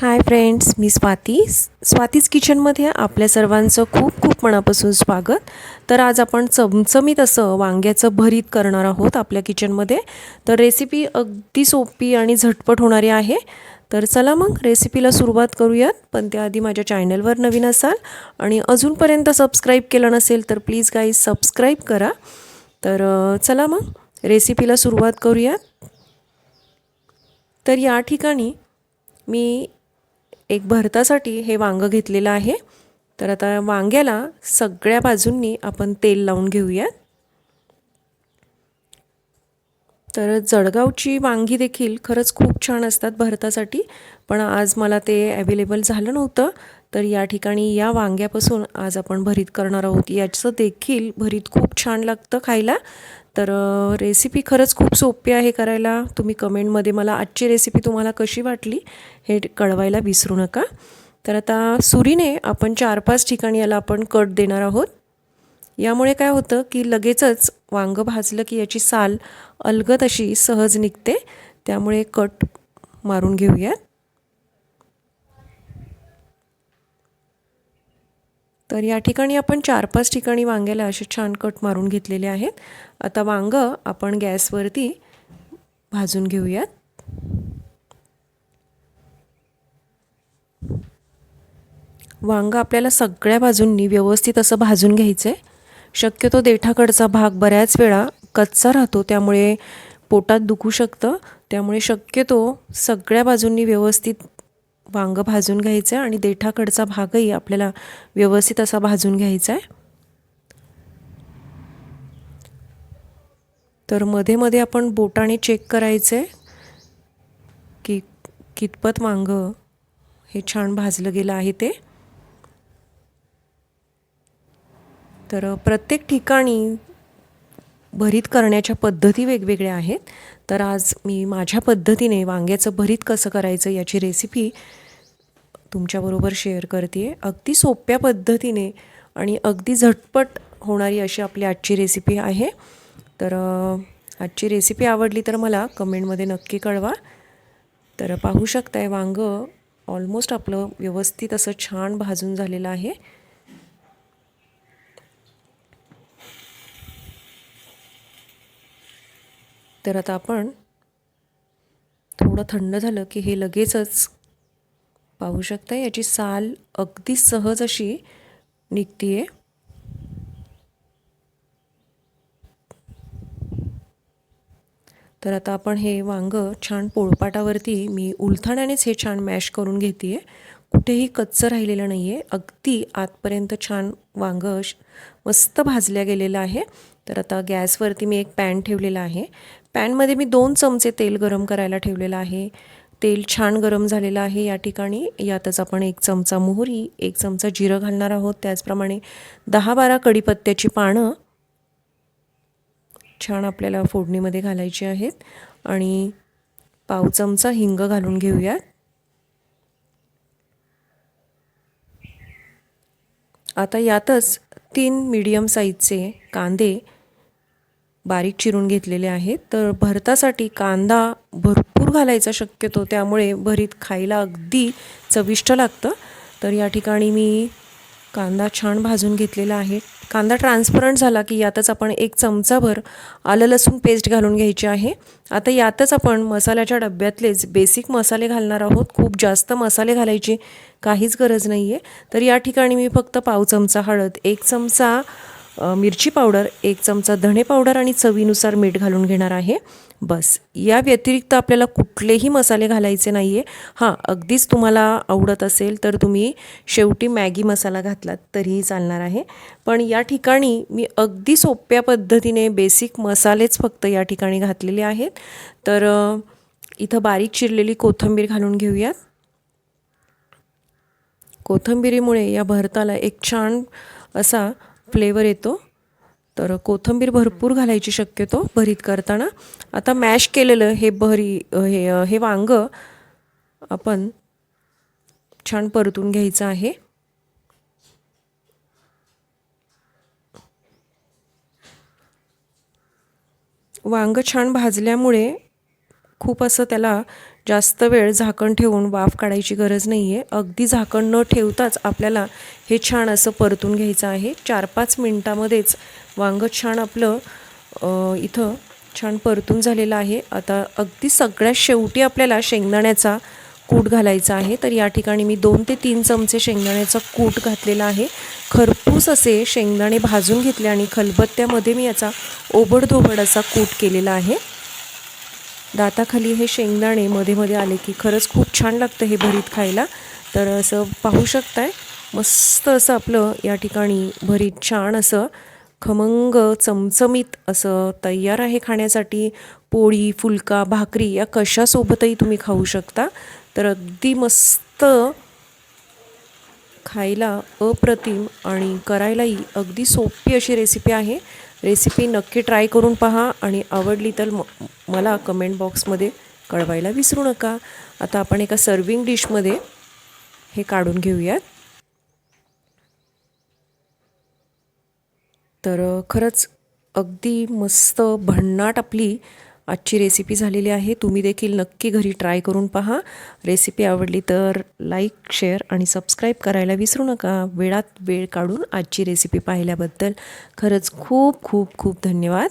Hi friends मी स्वाती. स्वातीज किचनमध्ये आपल्या सर्वांचं खूप खूप मनापासून स्वागत. तर आज आपण चमचमीत असं वांग्याचं भरीत करणार आहोत आपल्या किचनमध्ये. तर रेसिपी अगदी सोपी आणि झटपट होणारी आहे. तर चला मग रेसिपीला सुरुवात करूयात. पण त्याआधी माझ्या चॅनलवर नवीन असाल आणि अजूनपर्यंत सबस्क्राईब केलं नसेल तर प्लीज गाईज सबस्क्राईब करा. तर चला मग रेसिपीला सुरुवात करूयात. तर या ठिकाणी मी एक भरतासाठी हे वांगं घेतलेलं आहे. तर आता वांग्याला सगळ्या बाजूंनी आपण तेल लावून घेऊयात. तर जळगावची वांगी देखील खरंच खूप छान असतात भरतासाठी. पण आज मला ते ॲवेलेबल झालं नव्हतं. तर या ठिकाणी या वांग्यापासून आज आपण भरीत करणार आहोत. याचं देखील भरीत खूप छान लागतं खायला. तर रेसिपी खरंच खूप सोपी आहे करायला. तुम्ही कमेंटमध्ये मला आजची रेसिपी तुम्हाला कशी वाटली हे कळवायला विसरू नका. तर आता सुरीने आपण चार पाच ठिकाणी याला आपण कट देणार आहोत. यामुळे काय होतं की लगेचच वांगं भाजलं की याची साल अलगत अशी सहज निघते. त्यामुळे कट मारून घेऊयात तर या ठिकाणी आपण चार पाच ठिकाणी वांग्याला असे छान कट मारून घेतलेले आहेत. आता वांगं आपण गॅसवरती भाजून घेऊयात. वांगं आपल्याला सगळ्या बाजूंनी व्यवस्थित असं भाजून घ्यायचं आहे शक्यतो देठाकडचा भाग बऱ्याच वेळा कच्चा राहतो त्यामुळे पोटात दुखू शकतं. त्यामुळे शक्यतो सगळ्या बाजूंनी व्यवस्थित वांगं भाजून घ्यायचं आहे आणि देठाकडचा भागही आपल्याला व्यवस्थित असा भाजून घ्यायचा आहे. तर मध्ये मध्ये आपण बोटाने चेक करायचं आहे की कितपत वांगं हे छान भाजलं गेलं आहे ते. तर प्रत्येक ठिकाणी भरीत करण्याच्या पद्धती वेगवेगळ्या आहेत. तर आज मी माझ्या पद्धतीने वांग्याचं भरीत कसं करायचं याची रेसिपी तुमच्याबरोबर शेअर करते. आहे अगदी सोप्या पद्धतीने आणि अगदी झटपट होणारी अशी आपली आजची रेसिपी आहे. तर आजची रेसिपी आवडली तर मला कमेंटमध्ये नक्की कळवा. तर पाहू शकताय वांगं ऑलमोस्ट आपलं व्यवस्थित असं छान भाजून झालेलं आहे. तर आता आपण थोडं थंड झालं की हे लगेचच पाहू शकता. याची साल अगदी सहज अशी निघते आहे तर आता आपण हे वांगं छान पोळपाटावरती मी उलथाण्यानेच हे छान मॅश करून घेते आहे कुठेही कच्चं राहिलेलं नाही आहे अगदी आतपर्यंत छान वांगं मस्त भाजल्या गेलेलं आहे. तर आता गॅसवरती मी एक पॅन ठेवलेला आहे. पॅनमध्ये मी दोन चमचे तेल गरम करायला ठेवलेलं आहे. तेल छान गरम झालेलं आहे या ठिकाणी. यातच आपण एक चमचा मोहरी एक चमचा जिरं घालणार आहोत. त्याचप्रमाणे दहा बारा कढीपत्त्याची पानं छान आपल्याला फोडणीमध्ये घालायची आहेत. आणि पाव चमचा हिंग घालून घेऊयात. आता यातच तीन मीडियम साईजचे कांदे बारीक चिरून घेतलेले आहेत. तर भरतासाठी कांदा भरपूर घालायचा शक्यतो. त्यामुळे भरीत खायला अगदी चविष्ट लागतं. तर या ठिकाणी मी कांदा छान भाजून घेतलेला आहे. कांदा ट्रान्सपरंट झाला की यातच आपण एक चमचाभर आलं लसूण पेस्ट घालून घ्यायची आहे. आता यातच आपण मसाल्याच्या डब्यातलेच बेसिक मसाले घालणार आहोत. खूप जास्त मसाले घालायची काहीच गरज नाही आहे तर या ठिकाणी मी फक्त पाव चमचा हळद एक चमचा मिरची पावडर एक चमचा धणे पावडर आणि चवीनुसार मीठ घालून घेणार आहे. बस या व्यतिरिक्त आपल्याला कुठलेही मसाले घालायचे नाही आहे हां अगदीच तुम्हाला आवडत असेल तर तुम्ही शेवटी मॅगी मसाला घातलात तरीही चालणार आहे. पण या ठिकाणी मी अगदी सोप्या पद्धतीने बेसिक मसालेच फक्त या ठिकाणी घातलेले आहेत. तर इथं बारीक चिरलेली कोथिंबीर घालून घेऊयात. कोथिंबिरीमुळे या भरताला एक छान असा फ्लेवर येतो. तर कोथिंबीर भरपूर घालायची शक्यतो भरीत करताना. आता मॅश केलेलं हे भरी हे हे वांगं आपण छान परतून घ्यायचं आहे. वांगं छान भाजल्यामुळे खूप असं त्याला जास्त वेळ झाकण ठेवून वाफ काढायची गरज नाही आहे अगदी झाकण न ठेवताच आपल्याला हे छान असं परतून घ्यायचं आहे. चार पाच मिनटामध्येच वांगं छान आपलं इथं छान परतून झालेलं आहे. आता अगदी सगळ्यात शेवटी आपल्याला शेंगदाण्याचा कूट घालायचा आहे. तर या ठिकाणी मी दोन ते तीन चमचे शेंगदाण्याचा कूट घातलेला आहे. खरपूस असे शेंगदाणे भाजून घेतले आणि खलबत्त्यामध्ये मी याचा ओबडधोबड असा कूट केलेला आहे. दाताखाली हे शेंगदाणे मध्ये मध्ये आले की खरंच खूप छान लागतं हे भरीत खायला. तर असं पाहू शकताय. मस्त असं आपलं या ठिकाणी भरीत छान असं खमंग चमचमीत असं तयार आहे खाण्यासाठी. पोळी फुलका भाकरी या कशासोबतही तुम्ही खाऊ शकता. तर अगदी मस्त खायला अप्रतिम आणि करायलाही अगदी सोपी अशी रेसिपी आहे. रेसिपी नक्की ट्राय करून पहा आणि आवडली तर म मला कमेंट बॉक्समध्ये कळवायला विसरू नका. आता आपण एका सर्विंग डिशमध्ये हे काढून घेऊयात. तर खरंच अगदी मस्त भन्नाट आपली आजची रेसिपी झालेली आहे. तुम्ही देखील नक्की घरी ट्राय करून पहा. रेसिपी आवडली तर लाईक शेअर आणि सबस्क्राईब करायला विसरू नका. वेळात वेळ काढून आजची रेसिपी पाहिल्याबद्दल खरंच खूप खूप खूप धन्यवाद.